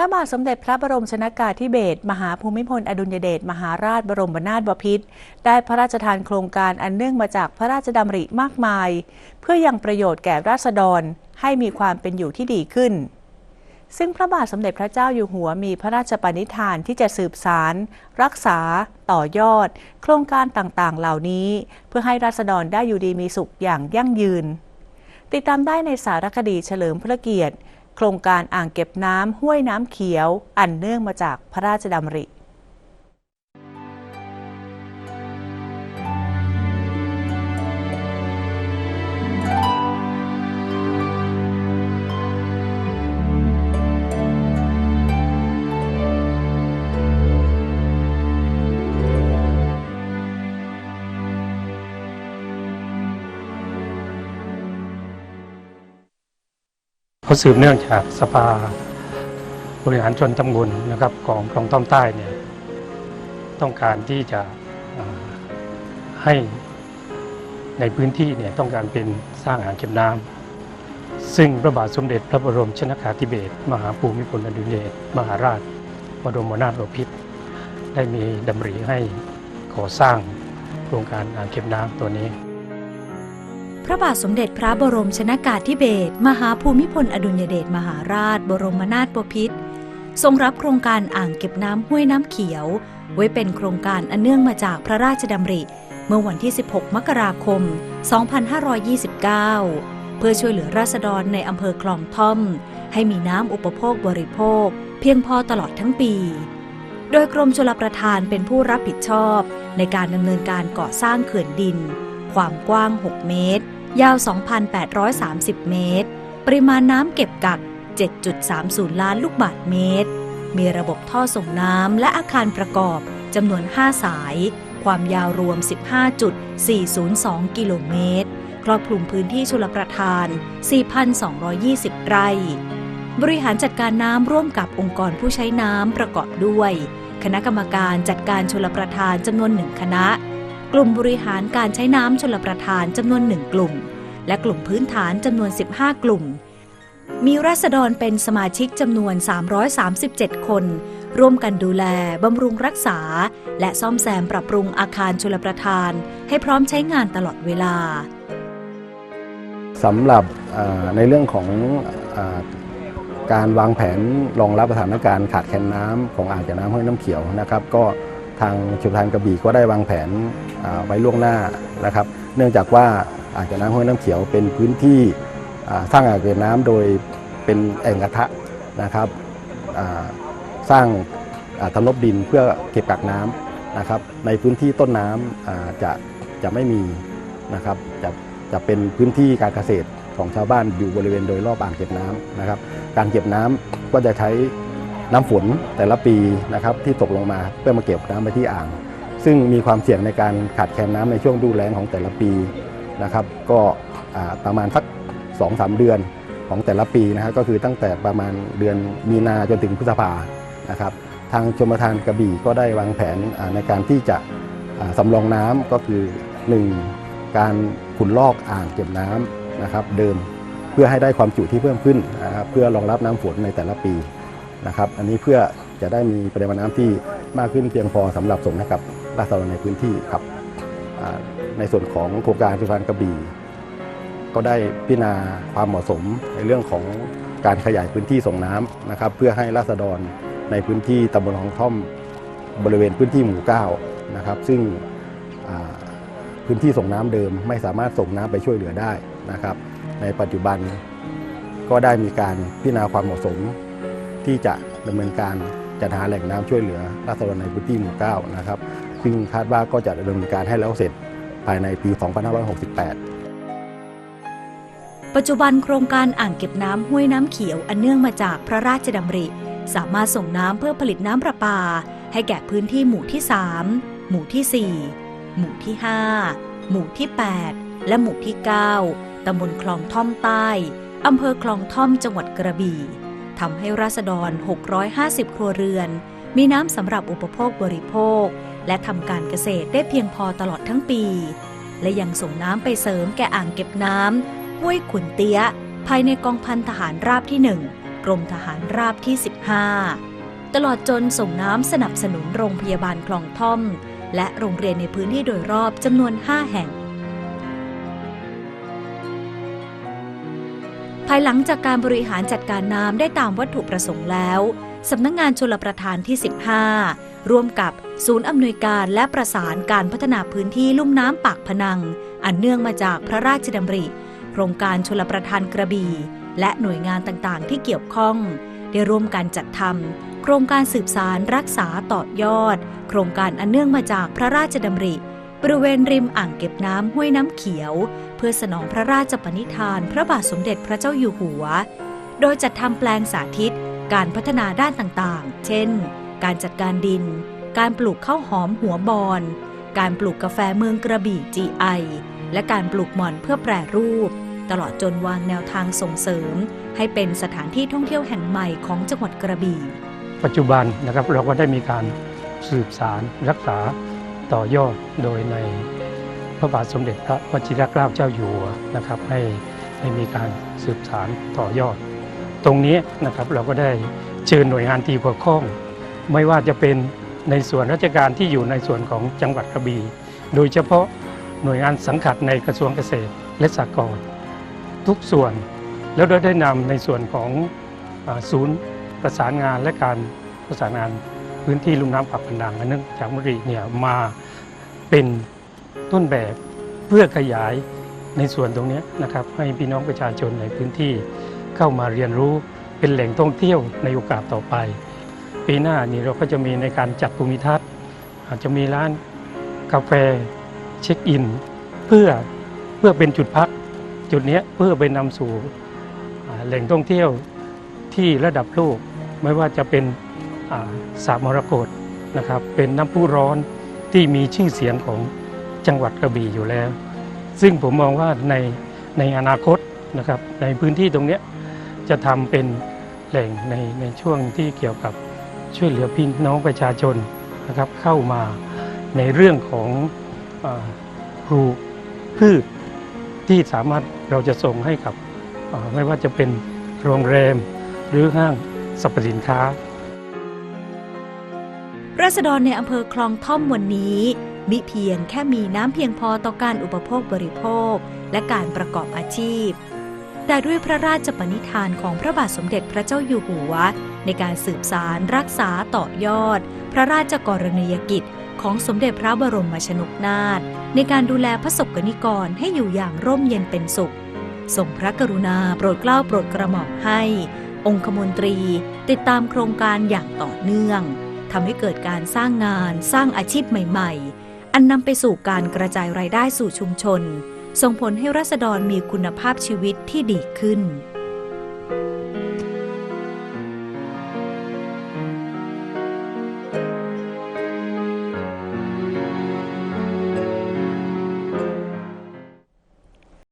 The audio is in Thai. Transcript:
พระบาทสมเด็จพระบรมชนากาธิเบศรมหาภูมิพล อดุลยเดชมหาราชบรมนาถบพิตรได้พระราชทานโครงการอันเนื่องมาจากพระราชดำริมากมาย เพื่อยังประโยชน์แก่ราษฎรให้มีความเป็นอยู่ที่ดีขึ้น ซึ่งพระบาทสมเด็จพระเจ้าอยู่หัวมีพระราชปณิธานที่จะสืบสาร รักษา ต่อยอด โครงการต่างๆ เหล่านี้ เพื่อให้ราษฎรได้อยู่ดีมีสุขอย่างยั่งยืน ติดตามได้ในสารคดีเฉลิมพระเกียรติ โครงการอ่างเก็บน้ำห้วยน้ำเขียว อันเนื่องมาจากพระราชดำริ เขาสืบเนื่องจากสภาบริหารชนตำบลนะครับของคลองต้อมใต้เนี่ยต้องการที่จะให้ในพื้นที่เนี่ยต้องการเป็นสร้างอ่างเก็บน้ำซึ่งพระบาทสมเด็จพระบรมชนกาธิเบศรมหาภูมิพลอดุลยเดชมหาราชบรมนาถบพิตรได้มีดำริให้ก่อสร้างโครงการอ่างเก็บน้ำตัวนี้ พระบาทสมเด็จพระบรมชนากาธิเบศรมหาภูมิพลอดุลยเดชมหาราช บรมนาถบพิตรทรงรับโครงการอ่างเก็บน้ำห้วยน้ำเขียว ไว้เป็นโครงการอันเนื่องมาจากพระราชดำริ เมื่อวันที่ 16 มกราคม 2529 เพื่อช่วยเหลือราษฎรในอำเภอคลองท่อม ให้มีน้ำอุปโภคบริโภค เพียงพอตลอดทั้งปี โดยกรมชลประทานเป็นผู้รับผิดชอบ ในการดำเนินการก่อสร้างเขื่อนดิน ความกว้าง 6 เมตร ยาว 2,830 เมตร ปริมาณน้ำเก็บกัก 7.30 ล้านลูกบาศก์เมตร มีระบบท่อส่งน้ำและอาคารประกอบจำนวน 5 สาย ความยาวรวม 15.402 กิโลเมตร ครอบคลุมพื้นที่ชลประทาน 4,220 ไร่ บริหารจัดการน้ำร่วมกับองค์กรผู้ใช้น้ำประกอบด้วย คณะกรรมการจัดการชลประทานจำนวนหนึ่งคณะ กลุ่มบริหารการใช้น้ำชลประทานจำนวนหนึ่งกลุ่ม และกลุ่มพื้นฐานจำนวน 15 กลุ่ม มีราษฎรเป็นสมาชิกจำนวน 337 คน ร่วมกันดูแล บำรุงรักษา และซ่อมแซมปรับปรุงอาคารชลประทาน ให้พร้อมใช้งานตลอดเวลาสำหรับในเรื่องของอการวางแผนรองรับสถานการณ์ขาดแคลนน้ำของอ่างเก็บน้ำห้วยน้ำเขียวนะครับ ก็ ทางชุมทานกระบี่ก็ได้วางแผนไว้ล่วงหน้านะครับ เนื่องจากว่าอ่างเก็บน้ำห้วยน้ำเขียวเป็นพื้นที่สร้างอ่างเก็บน้ำโดยเป็นแอ่งกระทะนะครับสร้างทำนบดินเพื่อเก็บกักน้ำนะครับ ในพื้นที่ต้นน้ำจะจะไม่มีนะครับจะจะเป็นพื้นที่การเกษตรของชาวบ้านอยู่บริเวณโดยรอบอ่างเก็บน้ำนะครับ การเก็บน้ำก็จะใช้ น้ำฝนแต่ละปีนะครับที่ตกลงมาเพื่อมาเก็บน้ำไปที่อ่าง ซึ่งมีความเสี่ยงในการขาดแคลนน้ำในช่วงดูแลงของแต่ละปีนะครับ ก็ประมาณสัก2อสเดือนของแต่ละปีนะครับก็คือตั้งแต่ประมาณเดือนมีนาจนถึงพฤษภานะครับ ทางชมทานกระบี่ก็ได้วางแผนในการที่จะสำรองน้ำก็คือ 1. การขุดลอกอ่างเก็บน้ำนะครับเดิมเพื่อให้ได้ความจุที่เพิ่มขึ้นนะครับเพื่อรองรับน้ำฝนในแต่ละปี นะครับ อันนี้เพื่อจะได้มีปริมาณน้ำที่มากขึ้นเพียงพอสำหรับส่งให้กับราษฎรในพื้นที่ครับในส่วนของโครงการชมประทานกระบี่ก็ได้พิจารณาความเหมาะสมในเรื่องของการขยายพื้นที่ส่งน้ำนะครับ เพื่อให้ราษฎรในพื้นที่ตำบลหนองท่อมบริเวณพื้นที่หมู่9นะครับซึ่งพื้นที่ส่งน้ำเดิมไม่สามารถส่งน้ำไปช่วยเหลือได้นะครับ ในปัจจุบันก็ได้มีการพิจารณาความเหมาะสม ที่จะดำเนินการจัดหาแหล่งน้ำช่วยเหลือราษฎรในพื้นที่หมู่9นะครับซึ่งคาดว่าก็จะดำเนินการให้แล้วเสร็จภายในปี 2568ปัจจุบันโครงการอ่างเก็บน้ำห้วยน้ำเขียวอันเนื่องมาจากพระราชดำริ สามารถส่งน้ำเพื่อผลิตน้ำประปา ให้แก่พื้นที่หมู่ที่ 3 หมู่ที่ 4 หมู่ที่ 5 หมู่ที่ 8 และหมู่ที่ 9 ตำบลคลองท่อมใต้ อำเภอคลองท่อมจังหวัดกระบี่ ทำให้ราษฎร 650 ครัวเรือน มีน้ำสำหรับอุปโภคบริโภค และทำการเกษตรได้เพียงพอตลอดทั้งปี และยังส่งน้ำไปเสริมแก่อ่างเก็บน้ำห้วยขุนเตี้ย ภายในกองพันทหารราบที่ 1 กรมทหารราบที่ 15 ตลอดจนส่งน้ำสนับสนุนโรงพยาบาลคลองท่อม และโรงเรียนในพื้นที่โดยรอบจำนวน 5 แห่ง ภายหลังจากการบริหารจัดการน้ำได้ตามวัตถุประสงค์แล้วสำนักงงานชลประทานที่ 15 ร่วมกับศูนย์อำนวยการและประสานการพัฒนาพื้นที่ลุ่มน้ำปากพนัง อันเนื่องมาจากพระราชดำริ โครงการชลประทานกระบี่ และหน่วยงานต่างๆ ที่เกี่ยวข้อง ได้ร่วมกันจัดทำโครงการสืบสารรักษาต่อยอด โครงการอันเนื่องมาจากพระราชดำริ บริเวณริมอ่างเก็บน้ำห้วยน้ำเขียว เพื่อสนองพระราชปณิธานพระบาทสมเด็จพระเจ้าอยู่หัว โดยจัดทำแปลงสาธิต การพัฒนาด้านต่างๆ เช่น การจัดการดิน การปลูกข้าวหอมหัวบอน การปลูกกาแฟเมืองกระบี่ GI และการปลูกหม่อนเพื่อแปรรูป ตลอดจนวางแนวทางส่งเสริม ให้เป็นสถานที่ท่องเที่ยวแห่งใหม่ของจังหวัดกระบี่ ปัจจุบันนะครับเราก็ได้มีการสืบสารรักษาต่อยอดโดยใน พระบาทสมเด็จพระวชิรเกล้าเจ้าอยู่หัวนะครับให้ให้มีการสืบสารต่อยอด ตรงนี้นะครับเราก็ได้เชิญหน่วยงานที่เกี่ยวข้อง ไม่ว่าจะเป็นในส่วนราชการที่อยู่ในส่วนของจังหวัดกระบี่โดยเฉพาะหน่วยงานสังกัดในกระทรวงเกษตรและสหกรณ์ทุกส่วน แล้วเราได้นำในส่วนของศูนย์ประสานงานและการประสานงานพื้นที่ลุ่มน้ำปากพนังเนื่องจากมุรีเนี่ยมาเป็น ต้นแบบเพื่อขยายในส่วนตรงนี้นะครับให้พี่น้องประชาชนในพื้นที่เข้ามาเรียนรู้เป็นแหล่งท่องเที่ยวในโอกาสต่อไป ปีหน้านี่เราก็จะมีในการจัดภูมิทัศน์ อาจจะมีร้านกาแฟเช็คอิน เพื่อเพื่อเป็นจุดพักจุดนี้เพื่อไปนำสู่แหล่งท่องเที่ยวที่ระดับโลกไม่ว่าจะเป็นอ่าสระมรกตนะครับเป็นน้ำพุร้อนที่มีชื่อเสียงของ จังหวัดกระบี่อยู่แล้ว ซึ่งผมมองว่าในในอนาคตนะครับในพื้นที่ตรงนี้จะทำเป็นแหล่งในในช่วงที่เกี่ยวกับช่วยเหลือพี่น้องประชาชนนะครับเข้ามาในเรื่องของอาปลูกพืชที่สามารถเราจะส่งให้กับไม่ว่าจะเป็นโรงแรมหรือห้างสรรพสินค้า ราษฎรในอำเภอคลองท่อมวันนี้ มิเพียงแค่มีน้ำเพียงพอต่อการอุปโภคบริโภค และการประกอบอาชีพ แต่ด้วยพระราชปณิธานของพระบาทสมเด็จพระเจ้าอยู่หัว ในการสืบสารรักษาต่อยอด พระราชกรณียกิจของสมเด็จพระบรมชนกนาถในการดูแลพระสบกนิกรให้อยู่อย่างร่มเย็นเป็นสุขทรงพระกรุณาโปรดเกล้าโปรดกระหม่อมให้ องคมนตรีติดตามโครงการอย่างต่อเนื่องทำให้เกิดการสร้างงานสร้างอาชีพใหม่ ๆ อันนำไปสู่การกระจายรายได้สู่ชุมชน ส่งผลให้รัษฎรมีคุณภาพชีวิตที่ดีขึ้น